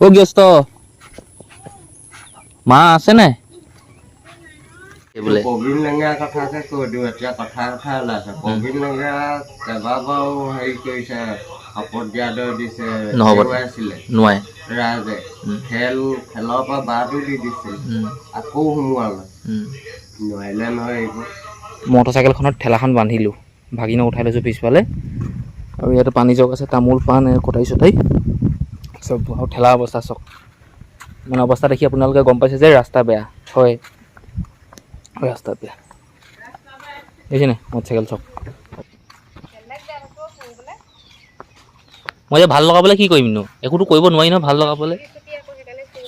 অ' ব্যস্ত মা আছে এই বোলে। প্ৰবীণ লেঙেৰা কথাকে কৈ দিওঁ এতিয়া কথা কথা ওলাইছে। প্ৰবীণ লেঙেৰা কেইবাবাৰো হেৰি কৰিছে শপত দিছে ৰাইজে খেল খেলৰ পৰা বাটো দি দিছিল আকৌ সোমোৱালে। নোৱাৰিলে নহয় এইবোৰ। মটৰচাইকেলখনত ঠেলাখন বান্ধিলোঁ। ভাগিনক উঠাই লৈছোঁ পিছফালে। আৰু ইয়াতে পানী জগ আছে তামোল পাণ এ কটাই চটাই চব ঠেলা অৱস্থা চক। মানে অৱস্থা দেখি আপোনালোকে গম পাইছে যে ৰাস্তা বেয়া। হয়। ৰাস্তা বেয়া। দেখিছেনে মটৰচাইকেল চক। মই যে ভালো লগাবলৈ কি কৰিমনো একোতো কৰিব নোৱাৰি নহয় ভালো লগাবলৈ।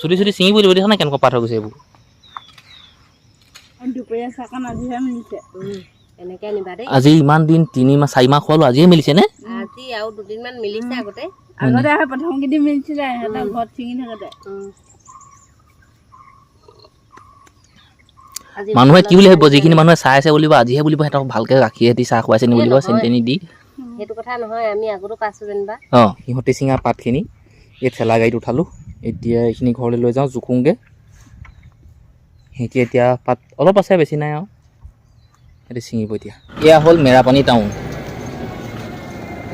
চুটি চুটি ছিঙিব লাগিব দেখা নাই কেনেকুৱা পাত হৈ গৈছে এইবোৰ? আজি ইমান দিন তিনি মাহ চাৰি মাহ খোৱালো আজিয়ে মিলিছে নে? আজি আৰু দুদিনমান মিলিছে আগতে। আগতে আহে প্ৰথম কেইদিন মিলিছিলে সিহঁতৰ ঘৰত ছিঙি থাকোতে। আজি মানুহে কি বুলি ভাবিব যিখিনি মানুহে চাই আছে বুলিব আজিহে বুলিব সিহঁতক ভালকৈ গাখীৰ দি চাহ খুৱাইছে নি বুলিব চেনি তেনি দি। সেইটো কথা নহয় আমি আগতো পাইছো যেনিবা। অঁ সিহঁতে চিঙা পাতখিনি এই ঠেলা গাড়ীত উঠালোঁ। এতিয়া এইখিনি ঘৰলৈ লৈ যাওঁ জোখোংগৈ। সিহঁতি এতিয়া পাত অলপ আছে বেছি নাই আৰু। সিহঁতি ছিঙিব এতিয়া। এয়া হ'ল মেৰাপানী টাউন।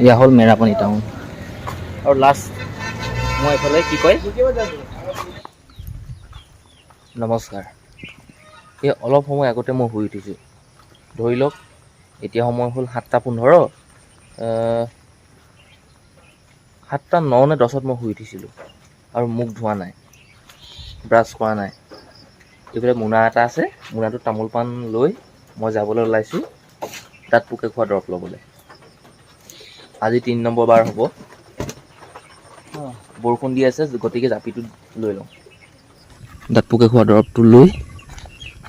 এয়া হ'ল মেৰাপানী টাউন। আৰু লাষ্ট মই এইফালে কি কয়? নমস্কাৰ। এই অলপ সময় আগতে মই শুই উঠিছোঁ। ধৰি লওক এতিয়া সময় হ'ল সাতটা পোন্ধৰ। সাতটা ন নে দহত মই শুই উঠিছিলোঁ। আৰু মুখ ধোৱা নাই ব্ৰাছ কৰা নাই। এইফালে মোনা এটা আছে মোনাটোত তামোল পাণ লৈ মই যাবলৈ ওলাইছোঁ। তাত পোকে খোৱা দৰৱ ল'বলৈ। আজি তিনি নম্বৰ বাৰ হ'ব। বৰষুণ দি আছে, গতিকে জাপিটো লৈ লওঁ। দাঁত পোকে খোৱা দৰৱটো লৈ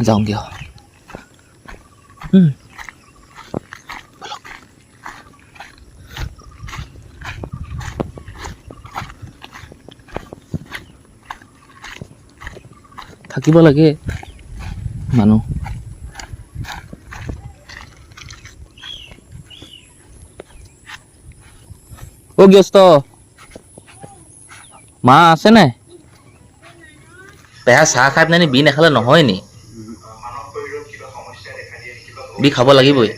যাওঁগৈ থাকিব লাগে মানুহ। অ' ব্যস্ত মা আছে নাই? পেহা চাহ খাই পেলাই নি বি নাখালে নহয় নি? বি খাব লাগিবই।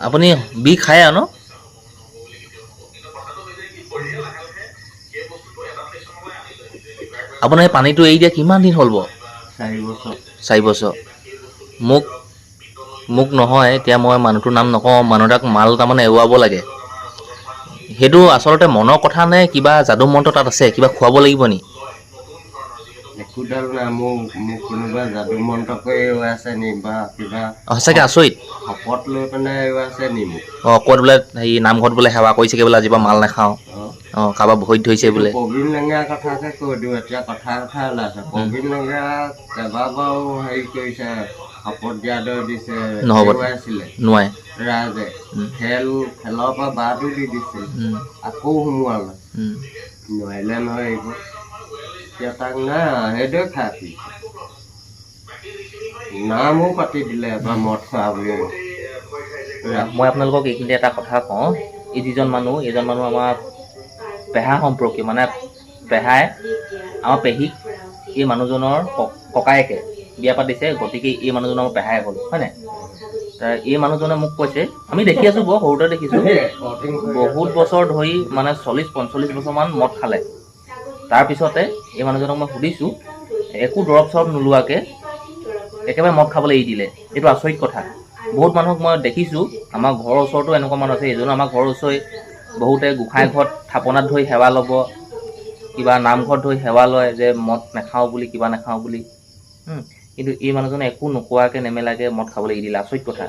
আপুনি বি খায় আৰু ন? আপোনাৰ এই পানীটো এৰি দিয়া কিমান দিন হ'ল বাৰু চাৰি বছৰ। চাৰি বছৰ। মোক মোক নহয় এতিয়া মই মানুহটোৰ নাম নকওঁ মানুহ এটাক মাল তাৰমানে এৰুৱাব লাগে। সেইটো আচলতে মনৰ কথা নে কিবা যাদু মন্ত্ৰ তাত আছে কিবা খুৱাব লাগিব নি? একোডাল নাই মোক মোক কোনোবা যাদু মন্ত্ৰকৈ এৰুৱাইছে নি বা কিবা সঁচাকৈ আচৰিত। শপত লৈ পেলাই এৰুৱাইছে নি মোক? অঁ ক'ত বোলে হেৰি নামঘৰত বোলে সেৱা কৰিছেগৈ বোলে আজিৰ পৰা মাল নাখাওঁ। অঁ। কাৰোবাৰ ভৰিত ধৰিছে বোলে। প্ৰবীণ লেঙেৰা কথাকে কৈ দিওঁ এতিয়া কথা কথা ওলাইছে প্ৰবীণ লেঙেৰা কেইবাবাৰো হেৰি কৰিছে শপত দিয়াদৰ দিছে নহ'ব। নোৱাৰে। উম। খেল খেলৰ পৰা বাটো দি দিছিল। আকৌ সোমোৱালে। নোৱাৰিলে নহয় এইবোৰ। এতিয়া তাক নাই আৰু সেইটোৱে খাই ফুৰিছে নামো পাতি দিলে এবাৰ মদ খোৱা বুলি মই আপোনালোকক এইখিনিতে এটা কথা কওঁ। এই যিজন মানুহ এইজন মানুহ আমাৰ পেহা সম্পৰ্কীয় মানে পেহাই আমাৰ পেহীক এই মানুহজনৰ ককায়েকে বিয়া পাতিছে গতিকে এই মানুহজন আমাৰ পেহাই হ'ল, হয় নাই? তাৰ এই মানুহজনে মোক কৈছে, আমি দেখি আছোঁ বাৰু সৰুতে দেখিছোঁ, বহুত বছৰ ধৰি মানে চল্লিছ পঞ্চল্লিছ বছৰমান মদ খালে। তাৰপিছতে এই মানুহজনক মই সুধিছোঁ, একো দৰৱ চৰৱ নোলোৱাকৈ একেবাৰে মদ খাবলৈ এৰি দিলে। এইটো আচৰিত কথা। বহুত মানুহক মই দেখিছোঁ, আমাৰ ঘৰৰ ওচৰতো এনেকুৱা মানুহ আছে, এজনো আমাৰ ঘৰৰ ওচৰৰে বহুতে গোঁসাই ঘৰত থাপনাত ধৰি সেৱা ল'ব, কিবা নামঘৰত ধৰি সেৱা লয় যে মদ নাখাওঁ বুলি, কিবা নাখাওঁ বুলি। কিন্তু এই মানুহজনে একো নোকোৱাকৈ নেমেলাকৈ মদ খাবলৈ এৰি দিলে আচৰিত কথা।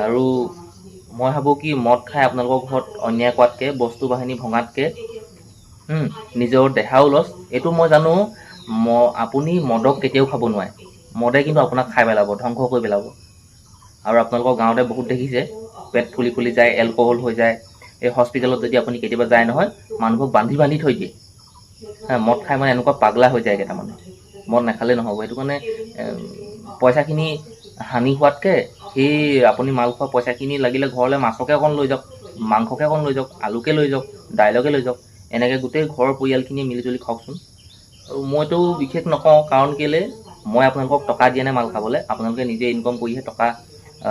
আৰু মই ভাবোঁ কি মদ খাই আপোনালোকৰ ঘৰত অন্যায় কৰাতকৈ বস্তু বাহিনী ভঙাতকৈ নিজৰ দেহাও লছ এইটো মই জানো ম আপুনি মদক কেতিয়াও খাব নোৱাৰে। মদে কিন্তু আপোনাক খাই পেলাব ধ্বংস কৰি পেলাব। আৰু আপোনালোকৰ গাঁৱতে বহুত দেখিছে পেট ফুলি ফুলি যায় এলকহল হৈ যায়। এই হস্পিটেলত যদি আপুনি কেতিয়াবা যায় নহয় মানুহবোৰক বান্ধি বান্ধি থৈ দিয়ে। মদ খাই মানে এনেকুৱা পাগলা হৈ যায় কেইটামানে মদ নাখালে নহ'ব। সেইটো কাৰণে পইচাখিনি হানি হোৱাতকৈ সেই আপুনি মাল খোৱা পইচাখিনি লাগিলে ঘৰলৈ মাছকে অকণ লৈ যাওক মাংসকে অকণ লৈ যাওক আলুকে লৈ যাওক দাইলকে লৈ যাওক এনেকৈ গোটেই ঘৰৰ পৰিয়ালখিনিয়ে মিলিজুলি খাওকচোন। আৰু মইতো বিশেষ নকওঁ কাৰণ কেলৈ মই আপোনালোকক টকা দিয়া নাই মাল খাবলৈ আপোনালোকে নিজে ইনকম কৰিহে টকা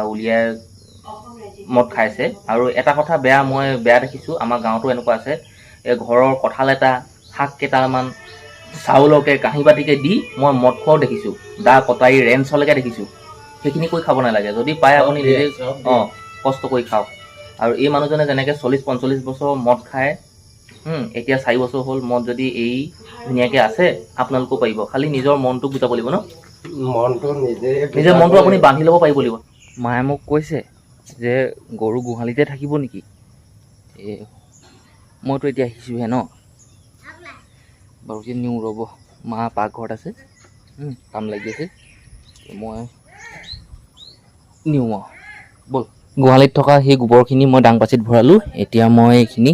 উলিয়াই মদ খাইছে। আৰু এটা কথা বেয়া মই বেয়া দেখিছোঁ আমাৰ গাঁৱতো এনেকুৱা আছে এই ঘৰৰ কঁঠাল এটা শাক কেইটামান চাউলকে কাঁহী বাতিকে দি মই মদ খোৱাও দেখিছোঁ। দা কটাৰী ৰেঞ্চলৈকে দেখিছোঁ। সেইখিনি কৰি খাব নালাগে। যদি পায় আপুনি নিজে অঁ কষ্ট কৰি খাওক। আৰু এই মানুহজনে যেনেকৈ চল্লিছ পঞ্চল্লিছ বছৰ মদ খায় এতিয়া চাৰি বছৰ হ'ল মদ যদি এই ধুনীয়াকৈ আছে আপোনালোকেও পাৰিব। খালি নিজৰ মনটোক বুজাব লাগিব ন? মনটো নিজে নিজৰ মনটো আপুনি বান্ধি ল'ব পাৰিব লাগিব। মায়ে মোক কৈছে যে গৰু গোহালিতে থাকিব নেকি? মইতো এতিয়া আহিছোঁহে ন? বাৰু নিওঁ ৰ'ব। মা পাকঘৰত আছে। কাম লাগি আছে। মই নিওঁ আৰু। ব'ল। গোহালিত থকা সেই গোবৰখিনি মই ডাং পাচিত ভৰালোঁ। এতিয়া মই এইখিনি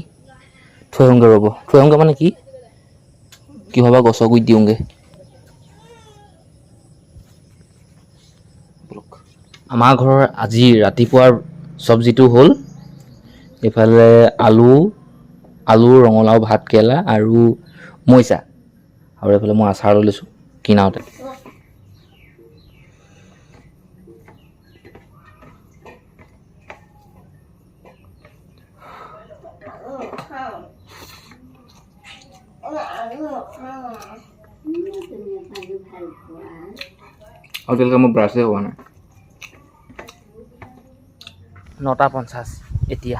থৈ আহোঁগৈ ৰ'ব। থৈ আহোঁগৈ মানে কি? কিহবা গছৰ গুৰিত দিওঁগৈ। আমাৰ ঘৰৰ আজি ৰাতিপুৱাৰ চব্জিটো হ'ল এইফালে আলু আলু ৰঙালাও ভাত কেৰেলা আৰু মৰিচা আৰু এইফালে মই আচাৰ লৈ লৈছোঁ কিনাওতে আৰু এতিয়ালৈকে মোৰ ব্ৰাছেই হোৱা নাই। নটা পঞ্চাছ এতিয়া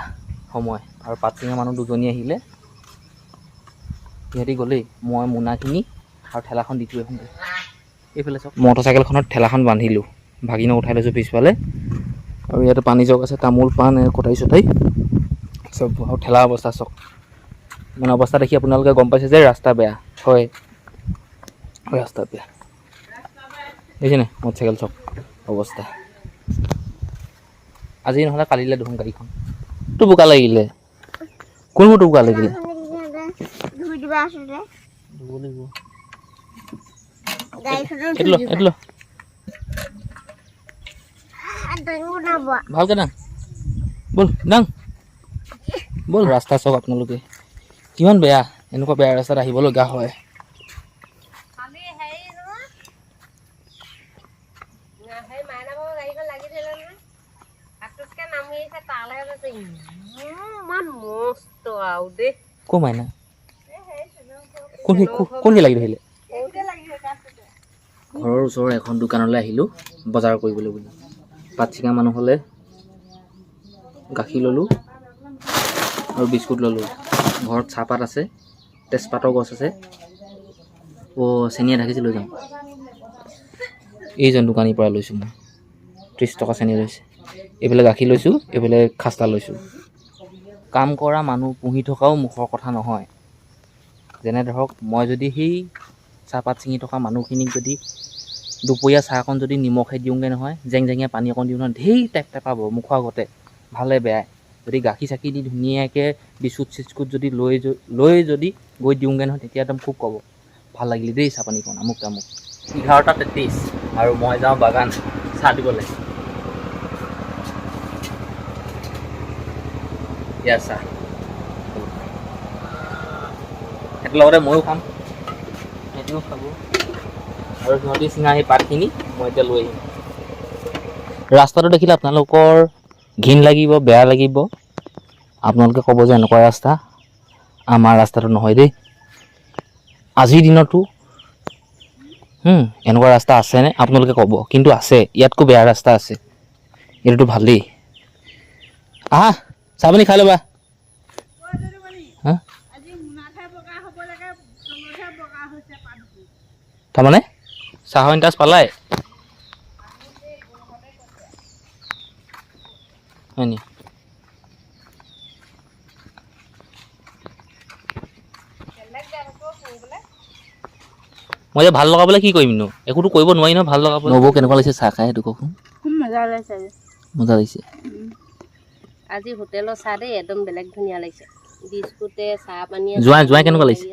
সময়। আৰু পাটচিঙা মানুহ দুজনী আহিলে। সিহঁতি গ'লেই মই মোনাখিনি আৰু ঠেলাখন দি থৈ আহোঁগৈ। এইফালে চাওক। মটৰচাইকেলখনত ঠেলাখন বান্ধিলোঁ ভাগিনক উঠাই লৈছোঁ পিছফালে। আৰু ইয়াতে পানী জগ আছে, তামোল পাণ কটাৰী চটাৰী চব আৰু ঠেলা অৱস্থা চাওক। মানে অৱস্থা দেখি আপোনালোকে গম পাইছে যে ৰাস্তা বেয়া, হয়। ৰাস্তা বেয়া। দেখিছেনে মটৰচাইকেল চব অৱস্থা। আজি নহ'লে কালিলৈ দেখোন গাড়ীখন। বোকা লাগিলে। কোন তোৰ বোকা লাগিলে? দেবে। আসলে বলিবো এটলো এটলো ভালকে দাং বল দাং বল। ৰাস্তা চাওক আপোনালোকে। কিমান বেয়া এনেকুৱা বেয়া ৰাস্তাত আহিবলগীয়া হয়। কমাই না কোন লাগি ধৰিলে? ঘৰৰ ওচৰৰ এখন দোকানলৈ আহিলোঁ বজাৰ কৰিবলৈ বুলি। পাত ছিঙা মানুহ হ'লে গাখীৰ ল'লোঁ আৰু বিস্কুট ল'লোঁ। ঘৰত চাহপাত আছে তেজপাতৰ গছ আছে। অ' চেনীয়ে ঢাকিছে লৈ যাওঁ এইজন দোকানীৰ পৰা লৈছোঁ মই। ত্ৰিছ টকা চেনী লৈছে। এইফালে গাখীৰ লৈছোঁ এইফালে খাস্তা লৈছোঁ। কাম কৰা মানুহ পুহি থকাও মুখৰ কথা নহয়। যেনে ধৰক মই যদি সেই চাহপাত ছিঙি থকা মানুহখিনিক যদি দুপৰীয়া চাহকণ যদি নিমখে দিওঁগৈ নহয় জেং জেঙীয়া পানী অকণ দিওঁ নহয় ঢেৰ টেপ টেপাব মুখৰ আগতে, ভালে বেয়াই যদি গাখীৰ চাখি দি ধুনীয়াকৈ বিস্কুট চিস্কুট যদি লৈ লৈ যদি গৈ দিওঁগৈ নহয়, তেতিয়া একদম খুব ক'ব। ভালো লাগিলে দেই চাহপানীকণ আমুক তামুক। এঘাৰটা তেত্ৰিছ আৰু মই যাওঁ বাগান চাহ দিবলৈ। ইয়াৰ চাহ। লগতে ময়ো খাম। সিহঁতিও খাব। আৰু সিহঁতি চিঙা সেই পাতখিনি মই এতিয়া লৈ আহিম। ৰাস্তাটো দেখিলে আপোনালোকৰ ঘিণ লাগিব বেয়া লাগিব। আপোনালোকে ক'ব যে এনেকুৱা ৰাস্তা আমাৰ ৰাস্তাটো নহয় দেই। আজিৰ দিনতো এনেকুৱা ৰাস্তা আছেনে? আপোনালোকে ক'ব কিন্তু আছে ইয়াতকৈ বেয়া ৰাস্তা আছে। এইটোতো ভালেই। আহা চাহ পানী খাই ল'বা। হা? তাৰমানে চাহৰ ইণ্টাৰেষ্ট পালাই হয় নি? মই এতিয়া ভালো লগাবলৈ কি কৰিমনো একোতো কৰিব নোৱাৰি নহয় ভালো লগাব নবৌ কেনেকুৱা লাগিছে চাহ খাই সেইটো কওকচোন। মজা লাগিছে। আজি হোটেলৰ চাহ দেই একদম বেলেগ ধুনীয়া লাগিছে। বিস্কুটে চাহ পানীয়ে জোঁৱাই- জোঁৱাই কেনেকুৱা লাগিছে?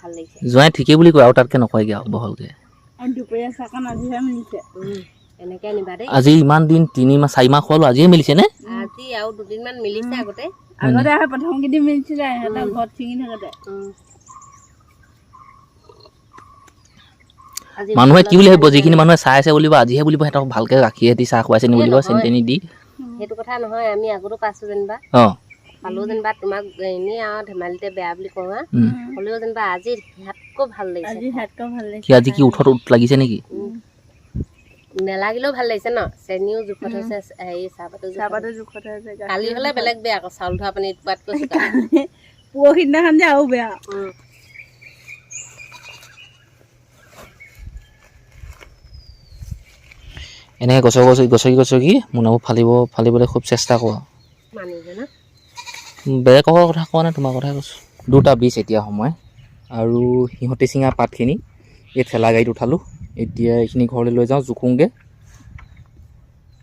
ভাল লাগিছে। জোঁৱাই ঠিকেই বুলি কয় আৰু তাতকৈ নকয়গৈ আৰু বহলকৈ। আজি ইমান দিন তিনি মাহ চাৰি মাহ খোৱালো আজিয়ে মিলিছে নে? আজি আৰু দুদিনমান মিলিছে আগতে। আগতে আহে প্ৰথম কেইদিন মিলিছিলে সিহঁতৰ ঘৰত ছিঙি থাকোতে। উম। আজি মানুহে কি বুলি ভাবিব যিখিনি মানুহে চাই আছে বুলিব আজিহে বুলিব সিহঁতক ভালকে গাখীৰ দি চাহ খুৱাইছে নি বুলিব চেনি তেনি দি। সেইটো কথা নহয় আমি আগতো পাইছো যেনিবা। অঁ। পালো যেনিবা তোমাক এনেই আৰু ধেমালিতে বেয়া বুলি কওঁ আৰু। হ'লেও যেনিবা আজি সিহঁতকৈ ভাল লাগিছে আজি কি উঠত উঠ লাগিছে নেকি। নেলাগিলেও ভাল লাগিছে ন? চেনিও জোখত হৈছে হেৰি চাহপাতো জোখত চাহপাতৰ জোখত হৈছে কালি হ'লে বেলেগ বেয়া আকৌ চাউল ধোৱা পানী পোৱাত কৈছো পৰহি দিনাখন যে আৰু বেয়া। এনেকৈ গছকি গছকি গছকি গছকি মোনাবোৰ ফালিব ফালিবলৈ খুব চেষ্টা কৰোঁ। বেলেগৰ কথা কোৱা নাই তোমাৰ কথাই কৈছোঁ। দুটা বীজ এতিয়া সময়। আৰু সিহঁতে চিঙা পাতখিনি এই ঠেলা গাড়ীত উঠালোঁ। এতিয়া এইখিনি ঘৰলৈ লৈ যাওঁ জোখোংগৈ।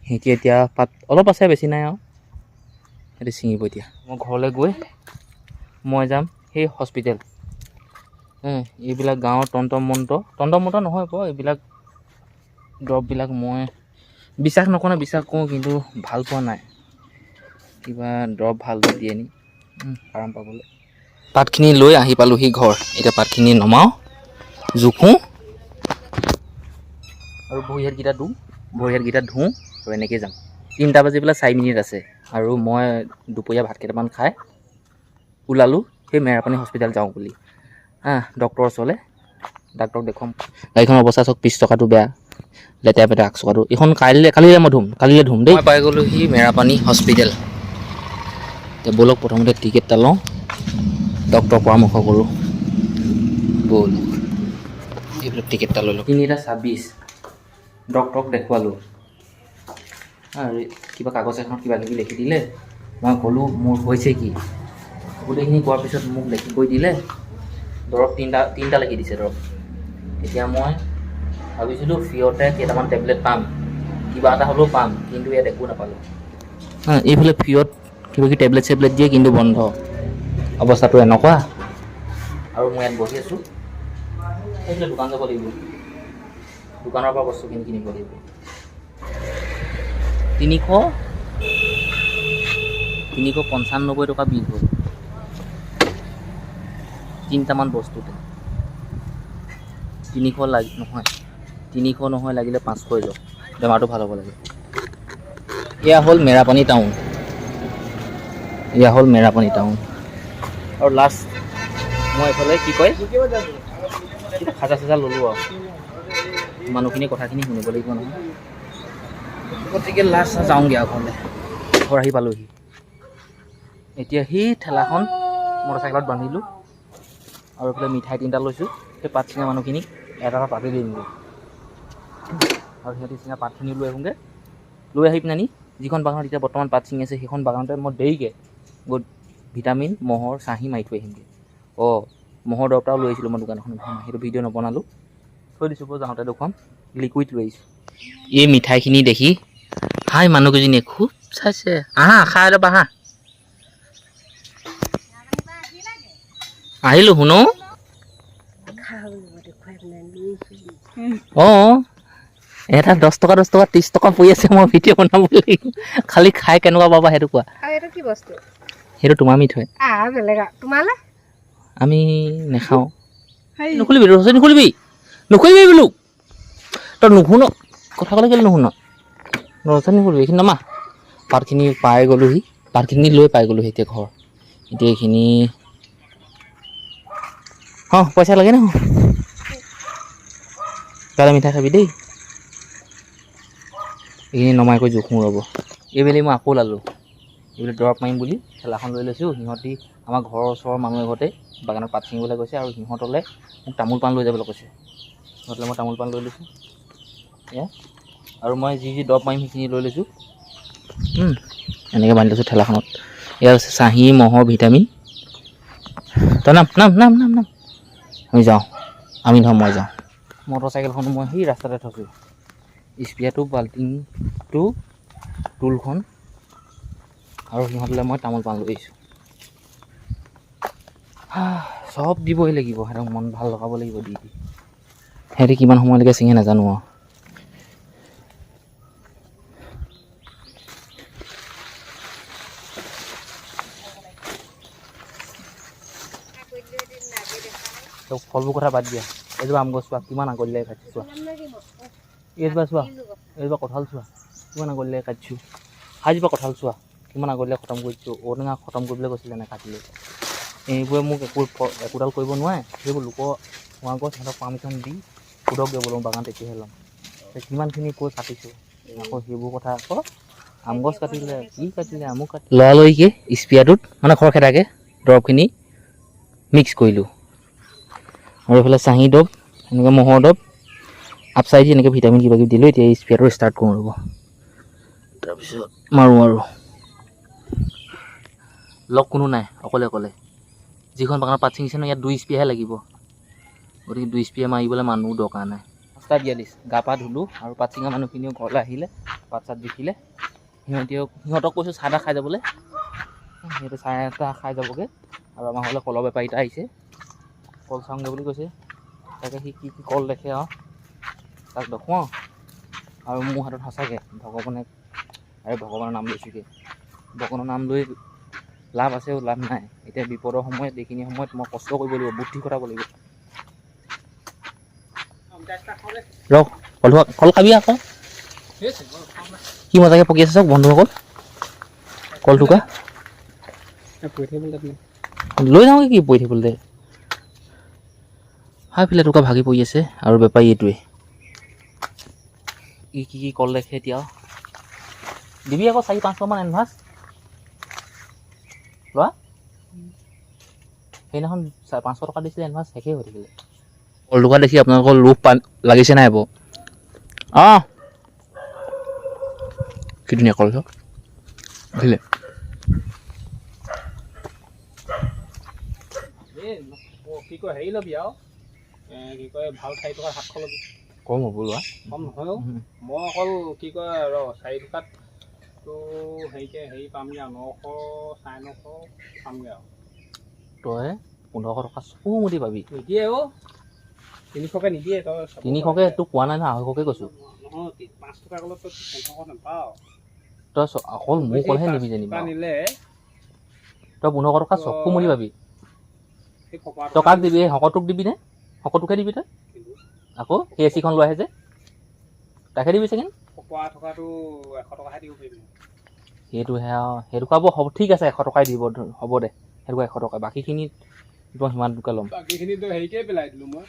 সিহঁতি এতিয়া পাত অলপ আছে বেছি নাই আৰু। সিহঁতি ছিঙিব এতিয়া। মই ঘৰলৈ গৈ মই যাম সেই হস্পিটেল। এইবিলাক গাঁৱৰ টমটম মন্ত্ৰ টমটম মন্ত্ৰ নহয় বাৰু এইবিলাক দৰৱবিলাক মই বিশ্বাস নকৰোঁ বিশ্বাস কৰোঁ কিন্তু ভাল পোৱা নাই। কিবা দৰৱ ভাল দৰৱ দিয়ে নি? আৰাম পাবলৈ। পাতখিনি লৈ আহি পালোহি ঘৰ। এতিয়া পাতখিনি নমাওঁ জোখোঁ। আৰু ভৰি হাতকেইটা ধুওঁ ভৰি হাতকেইটা ধুওঁ আৰু এনেকৈ যাম। তিনিটা বাজি পেলাই চাৰি মিনিট আছে আৰু মই দুপৰীয়া ভাত কেইটামান খাই ওলালোঁ সেই মেৰাপানী হস্পিটেল যাওঁ বুলি। হা ডক্টৰৰ ওচৰলৈ। ডাক্তৰক দেখুৱাম। গাড়ীখনৰ অৱস্থা চাওক পিছ টকাটো বেয়া লেতেৰা পেতেৰা আগ চকাটো। এইখন কাইলৈ কালিলৈ মই ধুম কালিলৈ ধুম দেই। মই পাই গ'লোহি মেৰাপানী হস্পিটেল ব'লক প্ৰথমতে টিকেট এটা লওঁ ডক্টৰৰ পৰামৰ্শ কৰোঁ ব'ল এইবিলাক টিকেট এটা লৈ লওঁ তিনিটা ছাব্বিছ ডক্টৰক দেখুৱালোঁ আৰু কিবা কাগজ এখনত কিবা কিবি লিখি দিলে মই ক'লোঁ মোৰ হৈছে কি গোটেইখিনি কোৱাৰ পিছত মোক লিখি কৈ দিলে দৰৱ তিনিটা তিনিটা লিখি দিছে দৰৱ এতিয়া মই ভাবিছিলোঁ ফ্ৰীয়তে কেইটামান টেবলেট পাম কিবা এটা হ'লেও পাম কিন্তু ইয়াত একো নাপালোঁ এইফালে ফ্ৰীয়ত কিবা কিবি টেবলেট চেবলেট দিয়ে কিন্তু বন্ধ। অৱস্থাটো এনেকুৱা। আৰু মই ইয়াত বহি আছোঁ। সেইফালে দোকান যাব লাগিব। দোকানৰ পৰা বস্তুখিনি কিনিব লাগিব। তিনিশ তিনিশ পঞ্চান্নব্বৈ টকা বিল হ'ল। তিনিটামান বস্তুতে। তিনিশ লাগি নহয় তিনিশ নহয় লাগিলে পাঁচশই যাওক বেমাৰটো ভালো হ'ব লাগে। এয়া হ'ল মেৰাপানী টাউন। এয়া হ'ল মেৰাপানী টাউন। আৰু লাষ্ট মই এইফালে কি কয়? খাজা চাজা ল'লোঁ আৰু। মানুহখিনি কথাখিনি শুনিব লাগিব নহয়। গতিকে লাষ্ট যাওঁগৈ আৰু ঘৰলৈ। ঘৰ আহি পালোহি। এতিয়া সেই ঠেলাখন মটৰচাইকেলত বান্ধিলোঁ। আৰু এইফালে মিঠাই তিনিটা লৈছোঁ। সেই পাত চিঙা মানুহখিনিক এটা এটা পাতি দিমগৈ। আৰু সিহঁতি চিঙা পাতখিনি লৈ আহোঁগৈ। লৈ আহি পিনে যিখন বাগানত এতিয়া বৰ্তমান পাত ছিঙি আছে, সেইখন বাগানতে মই দেৰিকৈ গৈ ভিটামিন মহৰ চাহী মাৰি থৈ আহিমগৈ। অঁ মহৰ দৰৱ এটাও লৈ আহিছিলোঁ মই দোকানখন সেইটো ভিডিঅ' নবনালোঁ। থৈ দিছোঁ বাৰু যাওঁতে দেখুৱাম লিকুইড লৈ আহিছোঁ। এই মিঠাইখিনি দেখি হাই মানুহকেইজনীয়ে খুব চাইছে। আহা খাই ল'বা আহা। আহিলোঁ শুনো। অঁ এটা দহ টকা দহ টকা ত্ৰিছ টকা পৰি আছে মই ভিডিঅ' বনাব লাগিব। খালি খাই কেনেকুৱা পাবা সেইটো কোৱা। সেইটো তোমাৰ মিঠৈ আমি নেখাওঁ। নুখুলিবি ৰচনী নুখুলিবি। নুখুলিবি বোলো। তই নুশুন। কথা ক'লে কেলৈ নুশুন? ৰচনী নুখুলিবি। এইখিনি নামা। পাতখিনি পাই গ'লোহি। পাতখিনি লৈ পাই গ'লোহি এতিয়া ঘৰ। এতিয়া এইখিনি অঁ পইচা লাগে ন? কাইলৈ মিঠাই খাবি দেই। এইখিনি নমাই কৰি জোখোঁ ৰ'ব। এইবেলি মই আকৌ ওলালোঁ। এইবেলি দৰৱ মাৰিম বুলি। ঠেলাখন লৈ লৈছোঁ। সিহঁতি আমাৰ ঘৰৰ ওচৰৰ মানুহ এঘৰতে বাগানত পাত ছিঙিবলৈ গৈছে আৰু সিহঁতলৈ মোক তামোল পাণ লৈ যাবলৈ কৈছে। সিহঁতলৈ মই তামোল পাণ লৈ লৈছোঁ। এয়া। আৰু মই যি যি দৰৱ মাৰিম সেইখিনি লৈ লৈছোঁ। এনেকৈ বান্ধি লৈছোঁ ঠেলাখনত। এয়া আছে চাহী, মহৰ ভিটামিন। তই নাম নাম নাম নাম নাম। আমি যাওঁ। আমি নহয় মই যাওঁ। মটৰচাইকেলখন মই সেই ৰাস্তাতে থৈছোঁ স্পিয়াৰটো, বাল্টিংটো, টুলখন। আৰু সিহঁতলৈ মই তামোল পাণ লৈ আহিছোঁ। চব দিবই লাগিব, সিহঁতক মন ভালো লগাব লাগিব দি দি। সিহঁতি কিমান সময়লৈকে ছিঙে নাজানো আৰু। ফলবোৰ কথা বাদ দিয়া। এইজোপা আম গছ চোৱা, কিমান আগলৈ কাটিছোঁ চোৱা। এইজোপা চোৱা, এইজোপা কঁঠাল চোৱা, কিমান আগলৈ কাটিছোঁ হাইজোপা কঁঠাল চোৱা। কিমান আগলৈ খতম কৰিছোঁ ঔটেঙা খতম কৰিবলৈ গৈছিলে নে কাটিলৈ? এইবোৰে মোক একো একোডাল কৰিব নোৱাৰে। সেইবোৰ লোকৰ হোৱা গছ সিহঁতক পাৰ্মিশ্যন দি সোধক গৈ বোলো বাগান তেতিয়াহে ল'ম। কিমানখিনি কৈ কাটিছোঁ আকৌ সেইবোৰ কথা আকৌ আম গছ কাটিলে কি কাটিলে আমুক কাটিলে। লৰালৰিকৈ স্প্ৰিয়াৰটোত মানে খৰখেদাকৈ দৰৱখিনি মিক্স কৰিলোঁ। আৰু এইফালে চাহী দৰৱ এনেকৈ মহৰ দৰৱ আপচাই দি এনেকৈ ভিটামিন কিবা কিবি দিলোঁ এতিয়া এই স্প্ৰিয়াৰটো ষ্টাৰ্ট কৰোঁ ৰ'ব। তাৰপিছত মাৰোঁ আৰু। লগ কোনো নাই অকলে অকলে। যিখন বাগানত পাত ছিঙিছে ন ইয়াত দুই স্প্ৰিয়াৰহে লাগিব। গতিকে দুই স্প্ৰিয়াৰ মাৰিবলৈ মানুহ দৰকাৰ নাই। পাঁচটা বিয়াল্লিছ গা পা ধুলোঁ আৰু পাত ছিঙা মানুহখিনিও ঘৰলৈ আহিলে পাত চাত দেখিলে সিহঁতেও সিহঁতক কৈছোঁ চাহ তাহ খাই যাবলৈ। সিহঁতে চাহ তাহ খাই যাবগৈ। আৰু আমাৰ ঘৰলৈ কলৰ বেপাৰী এটা আহিছে। কল চাওঁগৈ বুলি কৈছে। তাকে সি কি কি কল দেখে আৰু। তাক দেখুৱাওঁ। আৰু মোৰ হাতত সঁচাকৈ ভগৱানে আৰু ভগৱানৰ নাম লৈছোঁগৈ। ভগৱানৰ নাম লৈ লাভ আছে লাভ নাই। এতিয়া বিপদৰ সময়ত এইখিনি সময়ত মই কষ্ট কৰিব লাগিব বুদ্ধি খটাব লাগিব। ৰ কল কল খাবি আকৌ। কি মজাকৈ পকি আছে চাওক বন্ধুসকল কল টুকা লৈ যাওঁগৈ কি পৰি থাকিবলৈ হাইফালে টুকা ভাগি পৰি আছে আৰু বেপাৰী এইটোৱে। কি কি কল দেখে এতিয়া দিবি আকৌ চাৰি পাঁচশমান এডভান্স। লোৱা। সেইদিনাখন পাঁচশ টকা দিছিলে এডভান্স শেষেই হৈ থাকিলে। কল টুকা দেখি আপোনালোকৰ লোভ লাগিছে নাই বাৰু অঁ। কি ধুনীয়া কল দেখিলে কি কয় হেৰি ল'বি আৰু এ, কি কয় ভাল চাৰি টকাৰ সাতশ ল'বি। কম হ'ব লোৱা। কম নহয়। মই অকল কি কয় ৰ চাৰি টকাত তো হেৰিকে হেৰি পামগৈ আৰু নশ চাৰে নশ পামগৈ আৰু। তই পোন্ধৰশ টকা চকু মুদি পাবি। নিদিয়ে অ' তিনিশকৈ নিদিয়ে তই তিনিশকৈ। তোক কোৱা নাই নহয় আঢ়ৈশকৈ কৈছোঁ। নহয় পাঁচ টকা ক'লত তই পোন্ধৰশ নাপাৱ। তই অকল মোৰ কলহে নিবি যেনিবা। টকা নিলে তই পোন্ধৰশ টকা চকু মুদি পাবি। তই কাক দিবি? এই শকতটোক দিবি নে? শকতটোকহে দিবি তই? আকৌ সেই এ চিখন লৈ আহে যে। তাকে দিবি চাগে। কপা থকাটো এশ টকাহে দিব পাৰিবি। সেইটোহে আৰু সেইটো খুৱাব হ'ব ঠিক আছে এশ টকাই দিব হ'ব দে সেইটো এশ টকা বাকীখিনিত মই সিমানটোকে ল'ম। বাকীখিনিতো হেৰিকে পেলাই দিলোঁ মই।